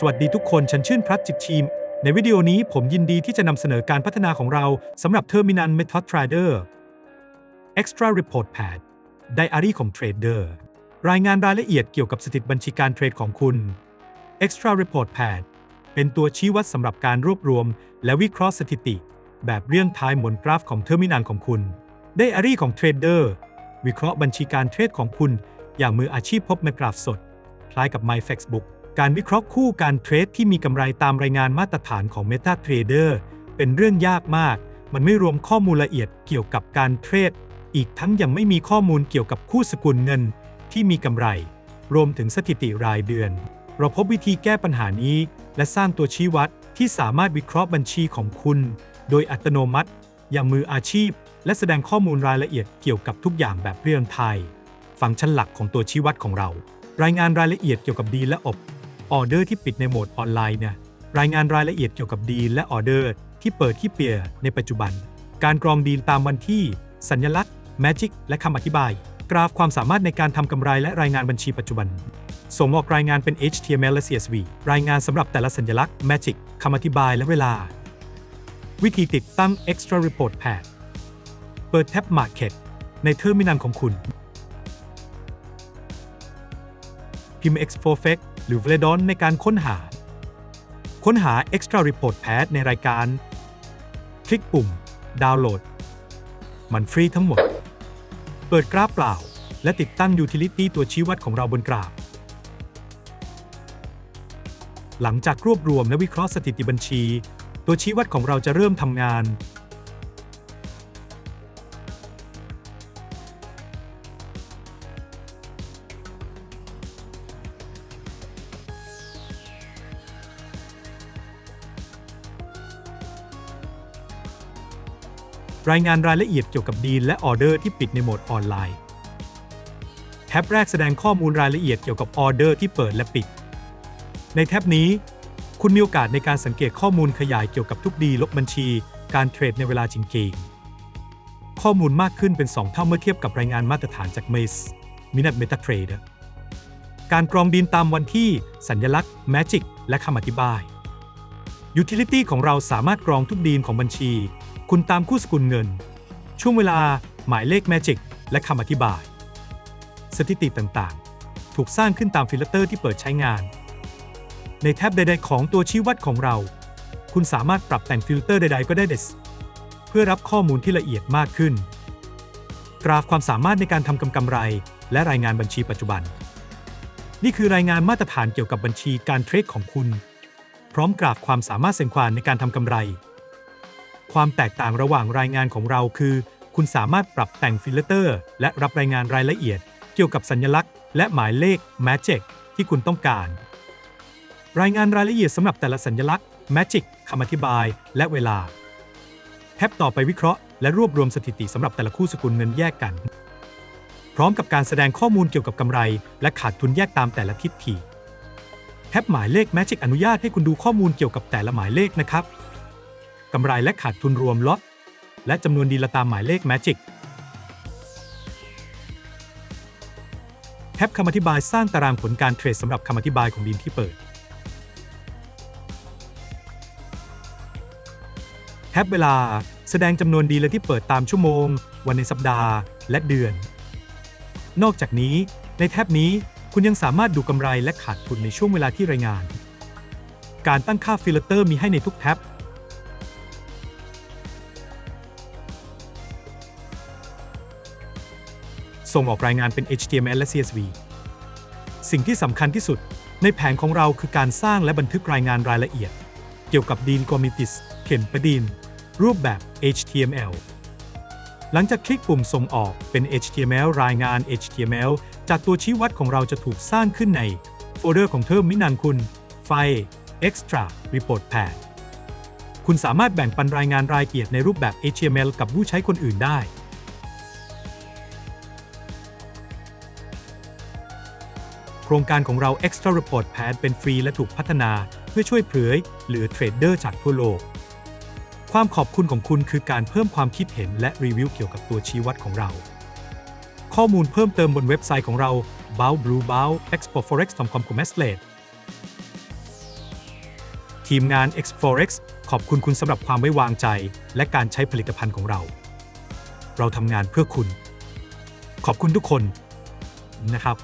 สวัสดีทุกคน ฉันชื่นพรัตจิกทีม ในวิดีโอนี้ผมยินดีที่จะนำเสนอการพัฒนาของเราสำหรับ Terminal Method Trader Extra Report Pad Diary ของ Trader รายงานรายละเอียดเกี่ยวกับสถิติบัญชีการเทรดของคุณ Extra Report Pad เป็นตัวชี้วัดสำหรับการรวบรวม และวิเคราะห์สถิติ แบบเรียงทายหมนกราฟของ Terminal ของคุณ Diary ของ Trader วิเคราะห์บัญชีการเทรดของคุณ อย่างมืออาชีพพบในกราฟสด คล้ายกับ My Factbook การวิเคราะห์คู่การเทรดที่มีกำไรตามรายงานมาตรฐานของ MetaTrader เป็นเรื่องยากมาก มันไม่รวมข้อมูลละเอียดเกี่ยวกับการเทรด อีกทั้งยังไม่มีข้อมูลเกี่ยวกับคู่สกุลเงินที่มีกำไร รวมถึงสถิติรายเดือน เราพบวิธีแก้ปัญหานี้ และสร้างตัวชี้วัดที่สามารถวิเคราะห์บัญชีของคุณ โดยอัตโนมัติ อย่างมืออาชีพ และแสดงข้อมูลรายละเอียดเกี่ยวกับทุกอย่างแบบเรียลไทม์ฟังก์ชันหลักของตัวชี้วัดของเรา รายงานรายละเอียดเกี่ยวกับดีและอบ ออเดอร์ที่ปิดในโหมดออนไลน์เนี่ยรายงานรายละเอียดเกี่ยวกับดีลและออเดอร์ที่เปิดที่เปียในปัจจุบัน การกรองดีลตามวันที่ สัญลักษณ์ Magic และคำอธิบาย กราฟความสามารถในการทำกำไรและรายงานบัญชีปัจจุบัน ส่งออกรายงานเป็น HTML และ CSV รายงานสำหรับแต่ละสัญลักษณ์ Magic คำอธิบายและเวลา วิธีติดตั้ง Extra Report Pad เปิดแท็บ Market ในเทอร์มินัลของคุณ พิมพ์ X4Fect หรือ v l e d o n ในการค้นหา ค้นหา Extra Report Pad ในรายการ คลิกปุ่ม ดาวน์โหลด มันฟรีทั้งหมด เปิดกราฟเปล่า และติดตั้ง Utility ตัวชี้วัดของเราบนกราฟ หลังจากรวบรวมและวิเคราะห์สถิติบัญชี ตัวชี้วัดของเราจะเริ่มทำงาน รายงานรายละเอียดเกี่ยวกับดีลและออเดอร์ที่ปิดในโหมดออนไลน์ แท็บแรกแสดงข้อมูลรายละเอียดเกี่ยวกับออเดอร์ที่เปิดและปิด ในแท็บนี้ คุณมีโอกาสในการสังเกตข้อมูลขยายเกี่ยวกับทุกดีลบบัญชี การเทรดในเวลาจริงๆ ข้อมูลมากขึ้นเป็น 2 เท่าเมื่อเทียบกับรายงานมาตรฐานจาก Maze Minute MetaTrader การกรองดีลตามวันที่สัญลักษณ์ Magic และคำอธิบาย Utility ของเราสามารถกรองทุกดีลของบัญชี คุณตามคู่สกุลเงิน ช่วงเวลาหมายเลข Magic และคำอธิบาย สถิติต่างๆ ถูกสร้างขึ้นตามฟิลเตอร์ที่เปิดใช้งาน ในแท็บใด ๆ ของตัวชี้วัดของเรา คุณสามารถปรับแต่งฟิลเตอร์ใด ๆ ก็ได้เดสเพื่อรับข้อมูลที่ละเอียดมากขึ้น กราฟความสามารถในการทำกำกำไร และรายงานบัญชีปัจจุบัน นี่คือรายงานมาตรฐานเกี่ยวกับบัญชีการเทรดของคุณ พร้อมกราฟความสามารถเส้นควานในการทำกำไร ความแตกต่างระหว่างรายงานของเราคือ คุณสามารถปรับแต่งฟิลเตอร์ และรับรายงานรายละเอียด เกี่ยวกับสัญลักษณ์ และหมายเลข Magic ที่คุณต้องการ รายงานรายละเอียดสำหรับแต่ละสัญลักษณ์ Magic คำอธิบาย และเวลา แท็บต่อไปวิเคราะห์และรวบรวมสถิติสำหรับแต่ละคู่สกุลเงินแยกกัน พร้อมกับการแสดงข้อมูลเกี่ยวกับกำไร และขาดทุนแยกตามแต่ละทิศทีแท็บหมายเลข Magic อนุญาตให้คุณดูข้อมูลเกี่ยวกับแต่ละหมายเลขนะครับ กำไรและขาดทุนรวมล็อตและจำนวนดีลตามหมายเลข Magic แท็บคำอธิบายสร้างตารางผลการเทรดสำหรับคำอธิบายของดีลที่เปิด แท็บเวลาแสดงจำนวนดีลที่เปิดตามชั่วโมง วันในสัปดาห์ และเดือน นอกจากนี้ ในแท็บนี้คุณยังสามารถดูกำไรและขาดทุนในช่วงเวลาที่รายงาน การตั้งค่าฟิลเตอร์มีให้ในทุกแท็บ ส่งออกรายงานเป็น HTML และ CSV สิ่งที่สำคัญที่สุดในแผนของเราคือการสร้างและบันทึกรายงานรายละเอียด เกี่ยวกับดีลกอมิติสเข็นประดินรูปแบบ HTML หลังจากคลิกปุ่มส่งออกเป็น HTML รายงาน HTML จากตัวชี้วัดของเราจะถูกสร้างขึ้นในโฟลเดอร์ของเทอมมินันคุณ ไฟ Extra Report Pad คุณสามารถแบ่งปันรายงานรายละเอียดในรูปแบบ HTML กับผู้ใช้คนอื่นได้ ครงการของเรา Extra Report Pad เป็นฟรีและถูกพัฒนาเพื่อช่วยเผยหลือเทรดเดอร์จากทั่วโลก ความขอบคุณของคุณคือการเพิ่มความคิดเห็นและรีวิวเกี่ยวกับตัวชี้วัดของเรา ข้อมูลเพิ่มเติมบนเว็บไซต์ของเรา b o w b l u e b o w e x p o f o r e x c o m c o m s l a t e ทีมงาน Xforex ขอบคุณคุณสำหรับความไว้วางใจ และการใช้ผลิตภัณฑ์ของเรา เราทำงานเพื่อคุณ ขอบคุณทุกคนนะครับ